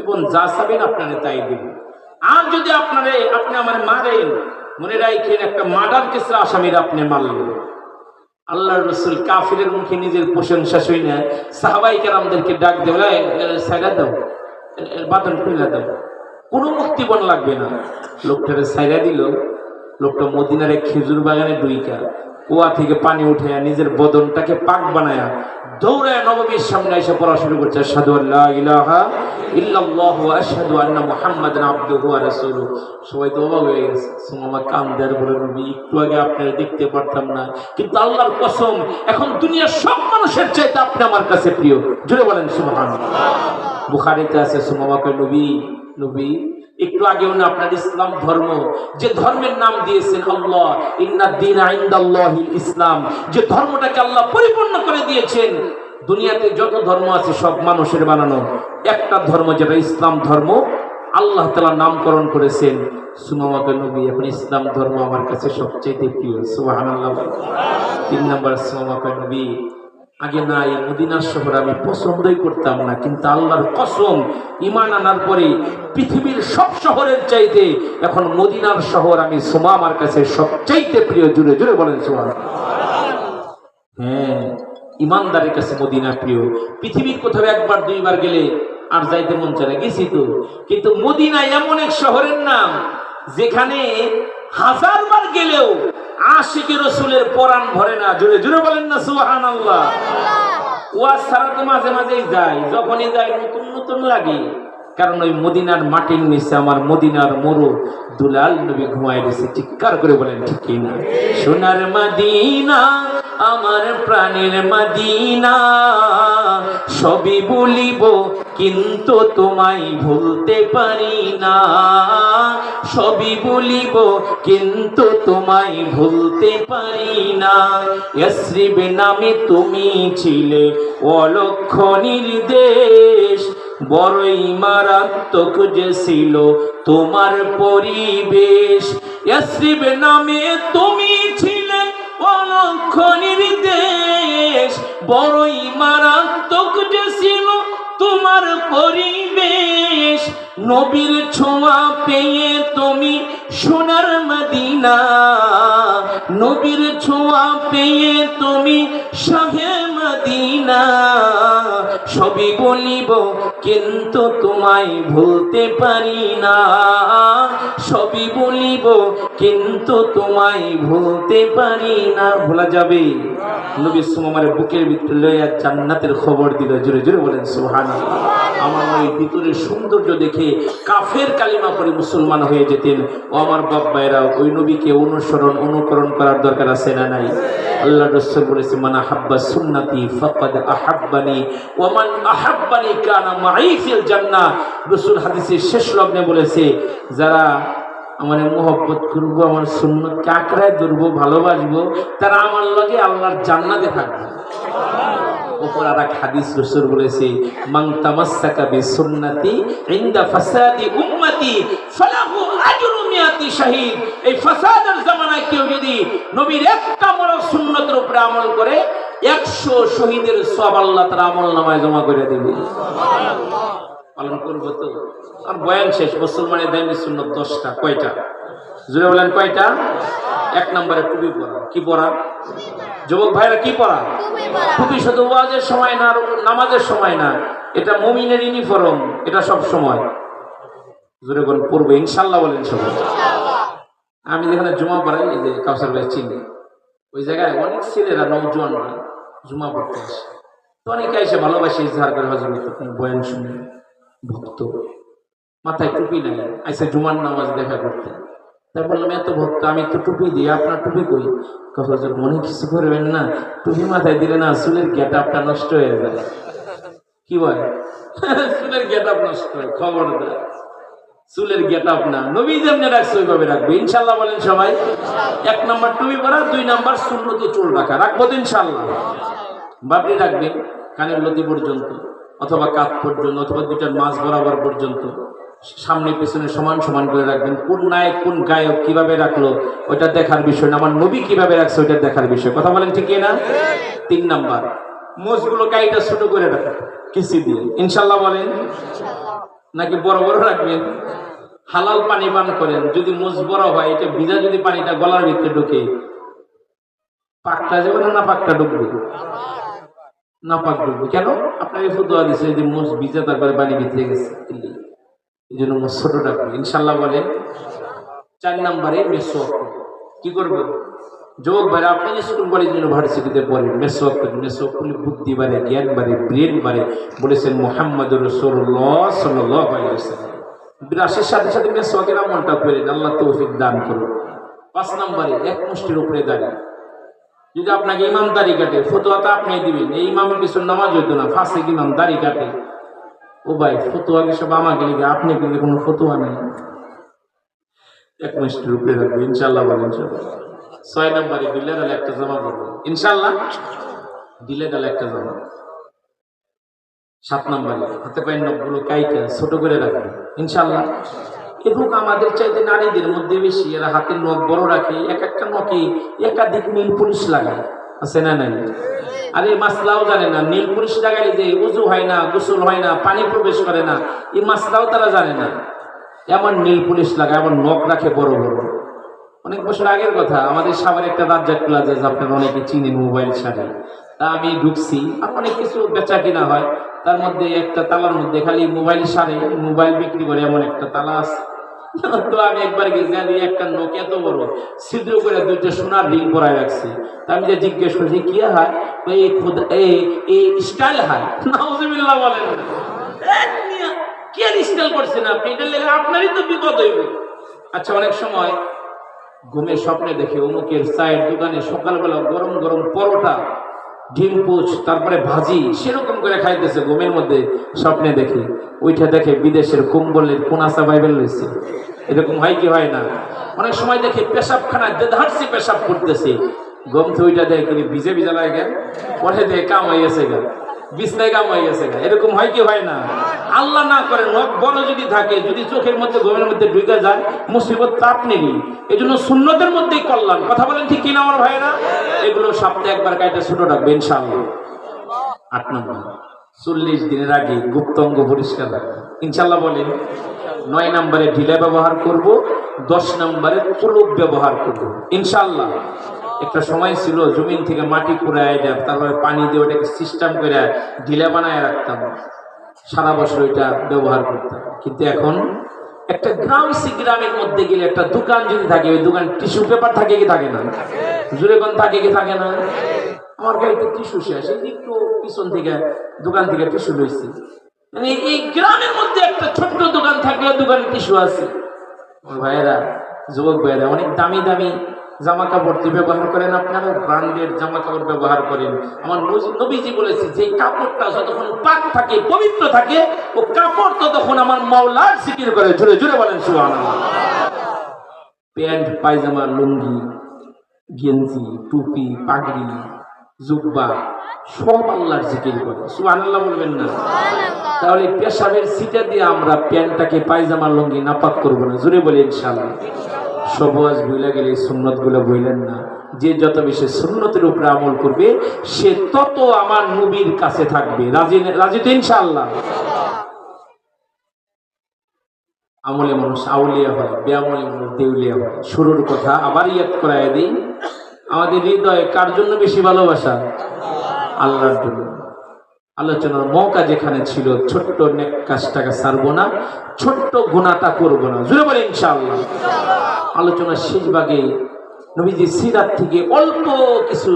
জীবন যা চাবেন আপনারে তাই দিব আর যদি আপনারে, আপনি আমার মারেন, মনে রাখেন একটা মার্ডার কেসের আসামির আপনি মারলেন। আল্লাহ রসুল কাফিরের মুখে নিজের প্রশংসা শুই না সাহাবাই কেরামদেরকে ডাক দেও সাইরা দাও বাদন খুলে দাও। কোনো মুক্তিবন লাগবে না। লোকটারে সাইরা দিল। লোকটা মদিনারে খেজুর বাগানে ডুইকা, কুয়া থেকে পানি উঠে নিজের বদনটাকে পাক বানায়া দৌড়ায় নবমীর সামনে এসে পড়া শুরু করছে। সাধু আল্লাহ ইলাহা আগে দেখতে পারতাম না, কিন্তু এখন দুনিয়ার সব মানুষের কাছে প্রিয়। বলেন একটু আগেও না আপনার ইসলাম ধর্ম, যে ধর্মের নাম দিয়েছেন আল্লাহ আইন্দাল্লাহিল ইসলাম, যে ধর্মটাকে আল্লাহ পরিপূর্ণ করে দিয়েছেন। দুনিয়াতে যত ধর্ম আছে সব মানুষের বানানো। একটা ধর্ম যেটা ইসলাম ধর্ম, আল্লাহ তালা নামকরণ করেছেন। সুমামাকে নবী, এখন ইসলাম ধর্ম আমার কাছে সবচেয়ে প্রিয়। সুবাহান আল্লাহ তিন নম্বর সুমামাকে নবী। আগে না, এই মদিনার শহর আমি পছন্দই করতাম না, কিন্তু আল্লাহর কসম ইমান আনার পরে পৃথিবীর সব শহরের চাইতে এখন মদিনার শহর আমি সোমা আমার কাছে সবচাইতে প্রিয়। জুড়ে জুড়ে বলেন সোমা হ্যাঁ। ইমানদারের কাছে মদিনা প্রিয়। পৃথিবীর কোথাও একবার দুইবার গেলে আর যাইতে মন চলে গেছি তো। কিন্তু মদিনা এমন এক শহরের নাম যেখানে হাজারবার গেলেও আশিকে রসুলের পরাণ ভরে না। জোরে জুড়ে বলেন না সুহান আল্লাহ ওয়াজ ছাড়া তো মাঝে মাঝেই যায়। যখনই যায় নতুন নতুন লাগে। কারণ ওই মদিনার মাটির নিচে আমার মদিনার মরু দুলাল নবী ঘুমায় রয়েছে চিৎকার করে বলেন, ঠিক না? সোনার মাদিনা, আমার প্রাণের মাদিনা, সবই বলিব কিন্তু তোমায় ভুলতে পারি না। সবই বলিব, কিন্তু তোমায় ভুলতে পারি না। ইয়াসরিব নামে তুমি ছিলে অলক্ষ নির্দেশ, বড়ই মারাত্মক যে ছিল তোমার পরিবেশ। ইয়াসরিব নামে তুমি ছিলে অলক্ষ নির্দেশ, বড়ই ছিল তোমার পরিবেশ, নবীর ছোঁয়া পেয়ে তুমি সোনার মদিনা। নবীর ছোঁয়া পেয়ে তুমি শাহে মদিনা। সবই বলিব কিন্তু তোমায় ভুলতে পারি না। সবই বলিব, কিন্তু তোমায় ভুলতে পারি না। ভোলা যাবে। নবী সুমামার বুকের ভিতরে লইয়া জান্নাতের খবর দিল। জোরে জোরে বলেন সুহান আমার ওই ভিতরের সৌন্দর্য দেখে কাফের কালিমা করে মুসলমান হয়ে যেতেন। ও আমার বাপ ভাইরা ওই নবীকে অনুসরণ, অনুকরণ করার দরকার আছে না নাই? আল্লাহ রসুল বলেছে, মান আহাব্বা সুন্নতি ফাকাদ আহাব্বানি ওয়া মান আহাব্বানি কানা মাই ফিল জান্নাহ। রসুল হাদিসের শেষ লগ্নে বলেছে, যারা আমার মোহব্বত করব, আমার সুন্নত কাকড়ায় ধরবো, ভালোবাসবো, তারা আমার লগে আল্লাহর জান্নাতে থাকবে। ওপর আর এক হাদিস রসুল বলেছে মাং তামাসসাকা বি সুন্নতি ইনদা ফাসাদি উম্মতি ফালাহু আজরু মিয়াতি শাহিদ। এই ফাসাদের জামানায় কেউ যদি নবীর একটা বড় সুন্নতের উপরে আমল করে একশো শহীদের সব আল্লাহ তার আমল নামায় জমা করে দেবে। পালন করব তো। আর বয়ান শেষ মুসলমানের দামি সুন্নত দশটা কয়টা? জুড়ে বলেন কয়টা? এক নম্বরে টুপি পরা কি পরা যুবক ভাইরা কি পরা টুপি শুধু ওয়াজের সময় না নামাজের সময় না এটা মুমিনের ইউনিফর্ম এটা সব সময়। জোরে বলেন পড়বে ইনশাল্লাহ বলেন সবাই। আমি যেখানে জুমা পড়াই এই যে কাউসার ভাই চিনি। ওই জায়গায় অনেক ছেলেরা নৌজওয়ানরা জুমা পড়তে আসে। তো অনেকে এসে ভালোবাসে ইজহার করে আপনার বয়ান শুনে ভক্ত। মাথায় টুপি নাই আইসে জুমার নামাজ দেখা করতে। তাই বললাম, এত ভক্ত, আমি তো টুপি দিই, আপনার টুপি কই? কথা মনে কিছু করবেন না, টুপি মাথায় দিলে না চুলের গেট আপটা নষ্ট হয়ে যায়। কি বলে? চুলের গেট আপ নষ্ট হয় খবর দেয় চুলের গেট আপ না নবী যেমনি রাখছে, ওইভাবে রাখব। ইনশাল্লাহ বলেন সবাই, এক নম্বর টুপি পরা, দুই নম্বর শূন্যতে চুল রাখা, রাখব তো ইনশাল্লাহ। বাপরি রাখবেন, কানের লতি পর্যন্ত, অথবা কাত পর্যন্ত, অথবা দুইটার মাছ বরাবর পর্যন্ত। সামনে পেছনে সমান সমান করে রাখবেন। কোন নায়ক কোন গায়ক কীভাবে রাখল ওইটা দেখার বিষয় না। আমার নবী কীভাবে রাখছে ওইটা দেখার বিষয়। কথা বলেন ঠিক না তিন নাম্বার মোজগুলো কাইটা ছোট করে রাখা কিসি দিয়ে। ইনশাল্লাহ বলেন? নাকি বড় বড় রাখবেন? হালাল পানি পান করেন যদি মুজ বড় হয় এটা ভিজা যদি পানিটা গলার ভিতরে ঢুকে পাকটা যাবে না না পাকটা ঢুকবে? না পাক ঢুকবে। কেন? আপনাকে ফুদুয়া দিছে যে মুজ ভিজা তারপরে পানি ভিতরে গেছে। এই জন্য ছোট রাখবে ইনশাল্লাহ বলে, চার নম্বরে মেসোয়াক কি করবে? যোগ বাড়ে আপনি স্কুল কলেজ ইউনিভার্সিটিতে পড়েন মেসোয়াক করেন মেসোয়াক করলে বুদ্ধি বাড়ে, জ্ঞান বাড়ে, ব্রেন বাড়ে, বলেছেন মোহাম্মদ রসুল্লাহ সাল্লাহ বিরাশের সাথে সাথে মেসোয়াকের আমলটা করেন, আল্লাহ তৌফিক দান করুন। পাঁচ নম্বরে, এক মুষ্টির উপরে দাঁড়িয়ে। যদি আপনাকে ইমাম দাড়ি কাটে, ফতোয়া তো আপনি দিবেন। এই ইমামের কিছু নামাজ হইতো না ফাঁসে ইমাম দাড়ি কাটে। ও ভাই, ফতুয়া কি সব আমাকে লিখে আপনি কিন্তু কোনো ফতুয়া নেই। এক মাসটির উপরে রাখব ইনশাল্লাহ বলেন ছয় নম্বরে দিলে ডালে একটা জমা করব। ইনশাল্লাহ দিলে ডালে একটা জমা। সাত নম্বরে, হাতে পায়ের নখগুলো কাইটা, ছোট করে রাখবে। ইনশাল্লাহ এবং আমাদের চাইতে নারীদের মধ্যে বেশি, এরা হাতের নখ বড় রাখে, এক একটা নখে একাধিক নীল পুলিশ লাগায়। আছে না নাই? আরে মাসলাও জানে না, নীল পুলিশ লাগাইলে যে উজু হয় না, গোসল হয় না, পানি প্রবেশ করে না, এই মাসলাও তারা জানে না। এমন নীল পুলিশ লাগায় এমন নখ রাখে বড় বড়। অনেক বছর আগের কথা, আমাদের সাবার একটা রাজ্জাক প্লাজা আপনারা অনেকে চিনেন, মোবাইল সারে। তা আমি ঢুকছি, আর অনেক কিছু বেচা কিনা হয়। তার মধ্যে একটা তালার মধ্যে খালি মোবাইল সারে, মোবাইল বিক্রি করে এমন একটা তালা আছে। তো আমি একবার গেছি আমি একটা নোক এত বড়, ছিদ্র করে দুইটা সোনার রিং পরায় রাখছি। আমি যে জিজ্ঞেস করছি, কি হয়? এই খুদ, এই এই স্টাইল হয়। নাউজুবিল্লাহ বলেন। কি আর স্টাইল করছেন আপনি? এটা লেগে আপনারই তো বিপদ হইব। আচ্ছা অনেক সময় ঘুমের স্বপ্নে দেখে অমুকের চায়ের দোকানে সকালবেলা গরম গরম পরোটা ডিম, পুচ, তারপরে ভাজি, সেরকম করে খাইতেছে ঘুমের মধ্যে স্বপ্নে দেখে। ওইটা দেখে বিদেশের কুম্বলের কোনাসা বাইবেল রয়েছে। এরকম হয় কি হয় না? অনেক সময় দেখে পেশাবখানায় দেধারসি পেশাব করতেছে। গম তো ওইটা দেখে কিন্তু ভিজে ভিজা লাগে। পরে দেখে কাম এসে গেল বিছনায় হয়ে গেছে এরকম হয় কি হয় না? আল্লাহ না করে, নখ বড় যদি থাকে, যদি চোখের মধ্যে, ঘুমের মধ্যে ঢুকে যায়, মুসিবত তাপ নেই এই জন্য শূন্যতের মধ্যেই করলাম কথা বলেন ঠিক কিনা আমার ভাইয়েরা? এগুলো সপ্তাহে একবার কাইটা ছোট রাখবে, ইনশাআল্লাহ। আট নম্বর। চল্লিশ দিনের আগে গুপ্তঙ্গ পরিষ্কার রাখবে। ইনশাল্লাহ বলেন, নয় নম্বরে ঢিলা ব্যবহার করব, দশ নম্বরে কুলুপ ব্যবহার করব। ইনশাল্লাহ একটা সময় ছিল, জমিন থেকে মাটি কুড়ায় দেয়, তারপরে পানি দিয়ে ওটাকে সিস্টেম করে ঢিলা বানায় রাখতাম। সারা বছর ওইটা ব্যবহার করতাম। কিন্তু এখন একটা গ্রাম সি গ্রামের মধ্যে গেলে একটা দোকান যদি থাকে, ওই দোকান টিস্যু পেপার থাকে কি থাকে না? জুড়ে কোন থাকে কি থাকে না? আমার গাড়িতে টিস্যু শেষ একটু পিছন থেকে দোকান থেকে টিস্যু লইছি মানে এই গ্রামের মধ্যে একটা ছোট্ট দোকান থাকলে দোকানে টিস্যু আছে। ভাইয়েরা, যুবক ভাইয়েরা, অনেক দামি দামি জামা কাপড় ব্যবহার করেন আপনারা ব্র্যান্ডের জামা কাপড় ব্যবহার করেন। আমার নবী- নবীজি বলেছে যে কাপড়টা যতক্ষণ পাক থাকে পবিত্র থাকে ও কাপড় ততক্ষণ আমার মাওলার সিকির করে। জুড়ে জুড়ে বলেন সুবহানাল্লাহ। প্যান্ট পায়জামা লুঙ্গি গেঞ্জি টুপি পাগড়ি জুব্বা সব আল্লাহর জিকির করে। সুবহানাল্লাহ বলবেন না? তাহলে পেশাবের সিটা দিয়ে আমরা প্যান্টটাকে পায়জামা লুঙ্গি নাপাক করব না। জুড়ে বলি ইনশাল্লাহ সবুজ বইলা গেলে সুন্নতগুলো বইলেন না। যে যত বেশি সুন্নতের উপরে আমল করবে, সে তত আমার নবীর কাছে থাকবে। রাজি রাজি তো ইনশাল্লাহ আমলে মানুষ আউলিয়া হয়, বেআমলে মানুষ দেউলিয়া হয়। শুরুর কথা আবার ইয়াদ করাই দিই। আমাদের হৃদয়ে কার জন্য বেশি ভালোবাসা? আল্লাহর জন্য। আলোচনার মৌকা যেখানে ছিল, ছোট্ট নেক কাজটাকে সারবো না, ছোট্ট গুণাটা করব না। জুড়ে বলে ইনশাআল্লাহ। আলোচনার শেষ ভাগে নবীজি সিরাত থেকে অল্প কিছু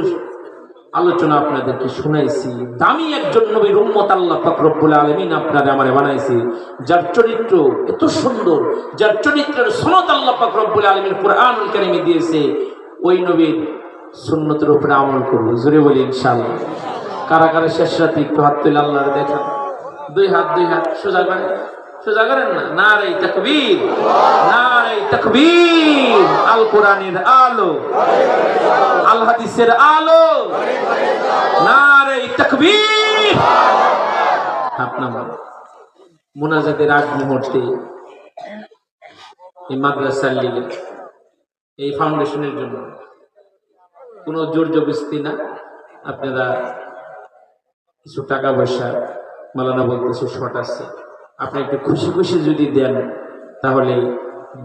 আলোচনা আপনাদেরকে শুনাইছি। দামি একজন নবীর উম্মত আল্লাহ পাক রব্বুল আলামিন আপনারে আমারে বানাইছে, যার চরিত্র এত সুন্দর, যার চরিত্রের সনদ আল্লাহ পাক রব্বুল আলামিন কোরআনুল কারীমে দিয়েছে, ওই নবীর সুন্নতের উপরে আমল করব। জোরে বলি ইনশাআল্লাহ। কারা কারা শেষ রাতে একটু হাত তুলে আল্লাহর দেখা। দুই হাত দুই হাত, সোজা করেন সোজা করেন না। না রে তকবীর না রে তকবীর আল কোরআনের আলো আল হাদিসের আলো না রে তকবীর নামান মোনাজাতের আগ মুহূর্তে এই মাদ্রাসার লিগে, এই ফাউন্ডেশনের জন্য কোনো জোর জবস্তি না? আপনারা কিছু টাকা পয়সা, মালানা বলতেছে, শর্ট আছে। আপনি একটু খুশি খুশি যদি দেন, তাহলে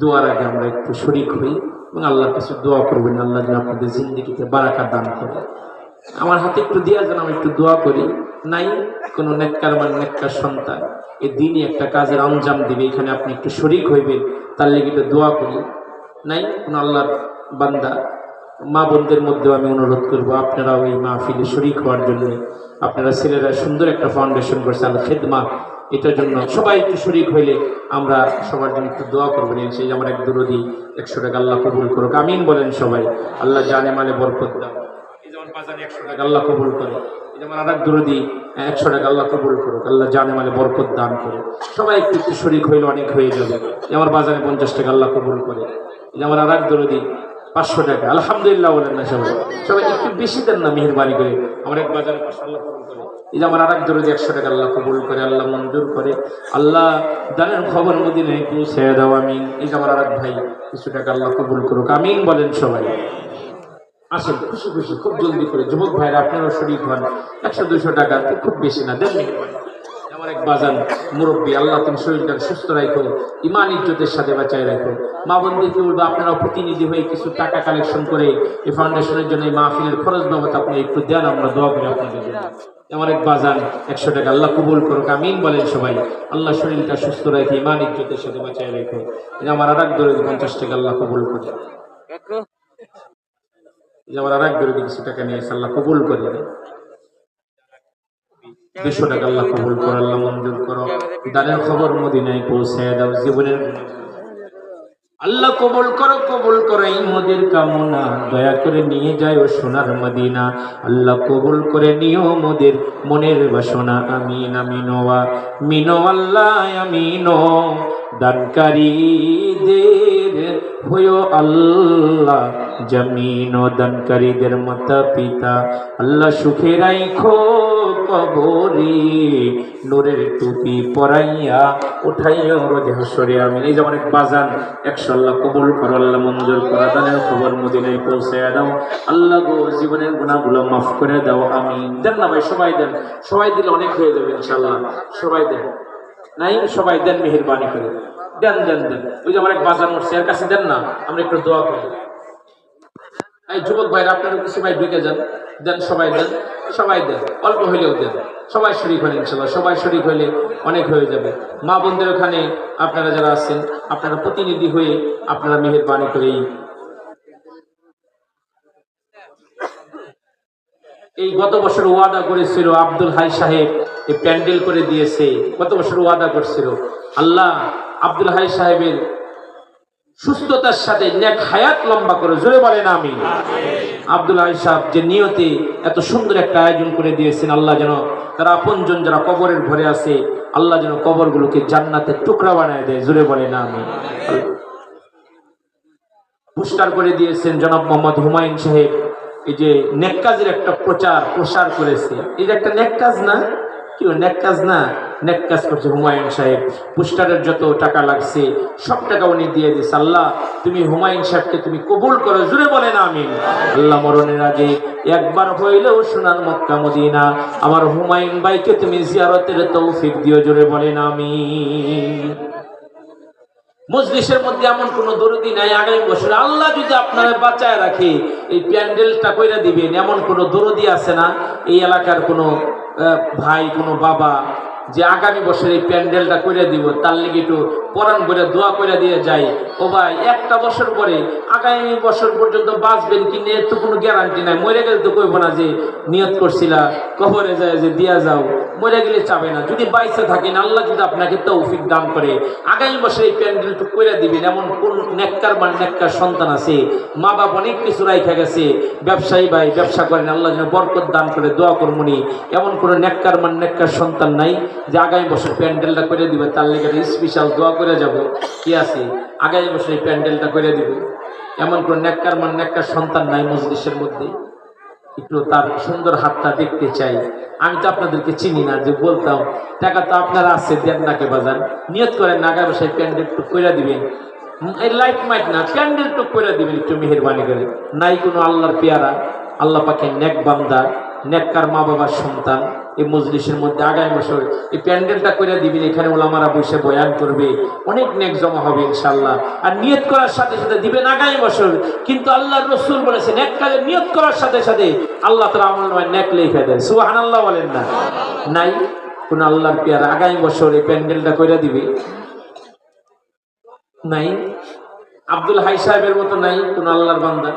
দোয়ার আগে আমরা একটু শরিক হই এবং আল্লাহর কাছে দোয়া করবেন। আল্লাহ যেন আপনাদের জিন্দিগিতে বারাকা দান করে। আমার হাতে একটু দেওয়া যেন আমি একটু দোয়া করি। নাই, কোনো নেককার মানে নেককার সন্তান এ দিনই একটা কাজের আঞ্জাম দিবে, এখানে আপনি একটু শরিক হইবেন, তার লেগে একটু দোয়া করি। নাই, কোনো আল্লাহর বান্দা, মা বোনদের মধ্যেও আমি অনুরোধ করব, আপনারাও এই মাহফিলে শরিক হওয়ার জন্য। আপনারা ছেলেরা সুন্দর একটা ফাউন্ডেশন করছে আল খেদমা এটার জন্য সবাই একটু শরিক হইলে আমরা সবার জন্য একটু দোয়া করবেন। সেই আমার এক দুরদি একশো টাকা আল্লাহ কবুল করুক। আমিন বলেন সবাই। আল্লাহ জানে মানে বরকত দাও। এই যেমন বাজারে একশো টাকা আল্লাহ কবুল করে। এই যেমন আর এক দুরদি একশো টাকা আল্লাহ কবুল করুক। আল্লাহ জানে মানে বরকত দান করে সবাই একটু একটু শরিক হইলে অনেক হয়ে যাবে। আমার বাজারে পঞ্চাশ টাকা আল্লাহ কবুল করে। এই আমার আর এক দুরদি পাঁচশো টাকা। আলহামদুলিল্লাহ বলেন না সবাই। সবাই একটু বেশি দেন না মেহরবানি করে। আল্লাহ এই যে আমার একশো টাকা কবুল করে, আল্লাহ মঞ্জুর করে। আল্লাহ দানের খবর দাও এই যে আমার ভাই, কিছু টাকা আল্লাহ কবুল করুক, আমিন বলেন সবাই। খুশি খুশি, খুব জলদি করে। যুবক একশো দুশো খুব বেশি না দেন আমার এক বাজান মুরব্বী, আল্লাহ তুমি শরীরটা সুস্থ রাখো, ইমান ইজ্জতের সাথে বাঁচায় রাখো। মা বন্ধুকে বলব আপনারা প্রতিনিধি হয়ে কিছু টাকা কালেকশন করে এই ফাউন্ডেশনের জন্য এই মাহফিলের খরচ বাবদ আপনি একটু দেন, আমরা দোয়া করি আপনাদের জন্য। আমার এক বাজান, একশো টাকা, আল্লাহ কবুল করুক, আমিন বলেন সবাই। আল্লাহ শরীরটা সুস্থ রাখে ইমান ইজ্জতের সাথে বাঁচায় রাখো। আমার আর এক দরে পঞ্চাশ টাকা আল্লাহ কবুল করে আমার আর এক দরে কিছু টাকা নিয়ে এসে আল্লাহ কবুল করে দুশো টাকা আল্লাহ কবুল করো, আল্লাহ মঞ্জুর করো। দানের খবর মদিনায় পৌঁছে দাও, জীবনের আল্লাহ কবল করো কবল করো, এই মোদের কামনা। দয়া করে নিয়ে যায় ও সোনার মদিনা। আল্লাহ কবল করে নিও মোদের মনের বাসনা। আমিন আমিনোয়া মিনো আল্লাহ, আমিনো দানকারীদের হইও আল্লাহ জমিন ও দানকারীদের মাতা পিতা। আল্লাহ সুখে রাইখো কবরি, নূরের টুপি পরাইয়া উঠাইয়া রোদে হাসরে। আমি এই যেমন এক বাজান একশো আল্লাহ কবুল করো, আল্লাহ মঞ্জুর করা দানের খবর মদিনায় পৌঁছে দাও। আল্লাহ গো জীবনের গুণাগুলো মাফ করে দাও আমি দেন না ভাই, সবাই দেন। সবাই দিলে অনেক হয়ে যাবে, ইনশাল্লাহ। সবাই দেন। নাই সবাই দেন, মেহরবানি করে দেন। দেন দেন দেন। ওই যে আমার এক বাজার মরছে এর কাছে দেন না, আমরা একটু দোয়া করি। এই যুবক ভাইরা, আপনারা কিছু ভাই ঢুকে যান। দেন, সবাই দেন সবাই দেন। অল্প হইলেও দেন। সবাই শরিক হলেন ইনশাল্লাহ সবাই শরিক হইলে অনেক হয়ে যাবে। মা বোনদের ওখানে আপনারা যারা আছেন, আপনারা প্রতিনিধি হয়ে আপনারা মেহেরবানি করেই এই গত বছর ওয়াদা করেছিল আব্দুল হাই সাহেব, এই প্যান্ডেল করে দিয়েছে। গত বছর ওয়াদা করছিল। আল্লাহ আব্দুল হাই সাহেবের সুস্থতার সাথে নেক হায়াত লম্বা করে জোরে বলেন আমি আব্দুল হাই সাহেব যে নিয়তে এত সুন্দর একটা আয়োজন করে দিয়েছেন, আল্লাহ যেন তারা আপনজন যারা কবরের ঘরে আছে, আল্লাহ যেন কবরগুলোকে জান্নাতের টুকরা বানায় দেয়, জোরে বলেন আমি পুরস্কার করে দিয়েছেন জনাব মোহাম্মদ হুমায়ুন সাহেব। এই যে নেককাজের একটা প্রচার, প্রসার করেছে। এই যে একটা নেককাজ না কি নেককাজ না নেককাজ করছে হুমায়ুন সাহেব। পুস্টারের যত টাকা লাগছে, সব টাকা উনি দিয়ে দিস আল্লাহ, তুমি হুমায়ুন সাহেবকে তুমি কবুল করো জুড়ে বলেন আমি আল্লাহ মরণের আগে একবার হইলেও সোনার মক্কা, মদিনা। আমার হুমায়ুন ভাইকে তুমি জিয়ারতের তৌফিক দিও জুড়ে বলেন আমিন। মজলিসের মধ্যে এমন কোন দরদি নাই। আগামী বছর আল্লাহ যদি আপনারা বাঁচায় রাখে, এই প্যান্ডেলটা কইরা দিবেন, এমন কোন দরদি আছে না? এই এলাকার কোনো ভাই, কোনো বাবা যে আগামী বছর এই প্যান্ডেলটা করে দিব, তার লেগে একটু পরাণ করে দোয়া করে দিয়ে যাই। ও ভাই, একটা বছর পরে আগামী বছর পর্যন্ত বাঁচবেন কি নিয়ে তো কোনো গ্যারান্টি নাই। মরে গেলে তো কইব না যে নিয়ত করছিলা কবরে যায় যে দিয়া যাও। মরে গেলে চাবে না। যদি বাইসে থাকেন, আল্লাহ যদি আপনাকে তৌফিক দান করে, আগামী বছর এই প্যান্ডেলটু করে দিবেন, এমন কোন নেককার মান নেককার সন্তান আছে? মা বাপ অনেক কিছু রাইখা গেছে। ব্যবসায়ী ভাই, ব্যবসা করেন, আল্লাহ যেন বরকত দান করে, দোয়া করমনি এমন কোনো নেককার মান নেককার সন্তান নাই যে আগামী বছর প্যান্ডেলটা করে দিবে, তার লেগে স্পেশাল দোয়া করে যাব। কি আছে? আগামী বছর এই প্যান্ডেলটা করে দিবে। এমন কোনো নেককার মান, নেককার সন্তান নাই মজলিসের মধ্যে। একটু তার সুন্দর হাতটা দেখতে চাই। আমি তো আপনাদেরকে চিনি না, যে বলতাম, টাকা তো আপনারা আছে, দেন নাকে বাজার। নিয়ত করেন নাগা বসায় প্যান্ডেল টুক করে দিবেন। এই লাইট মাইট না, প্যান্ডেল টুক করে দিবেন একটু মেহরবানি করে। নাই কোনো আল্লাহর পেয়ারা, আল্লাহ পাকে নেক বান্দা, নেককার মা বাবার সন্তান। এই মজলিসের মধ্যে আগামী বছর এই প্যান্ডেলটা করে দিবেন, এখানে ওলামারা বসে বয়ান করবে। অনেক নেক জমা হবে ইনশাল্লাহ আর নিয়ত করার সাথে সাথে দিবেন আগামী বছর কিন্তু আল্লাহ রসুল বলেছেন, এক কাজে নিয়ত করার সাথে সাথে আল্লাহ তালা আমল নামায় নেক লেখা দেয় সুহান আল্লাহ বলেন না। নাই, কোন আল্লাহর পেয়ার আগামী বছর এই প্যান্ডেলটা করে দিবে। নাই, আব্দুল হাই সাহেবের মতো নাই, কোন আল্লাহর বান্দা।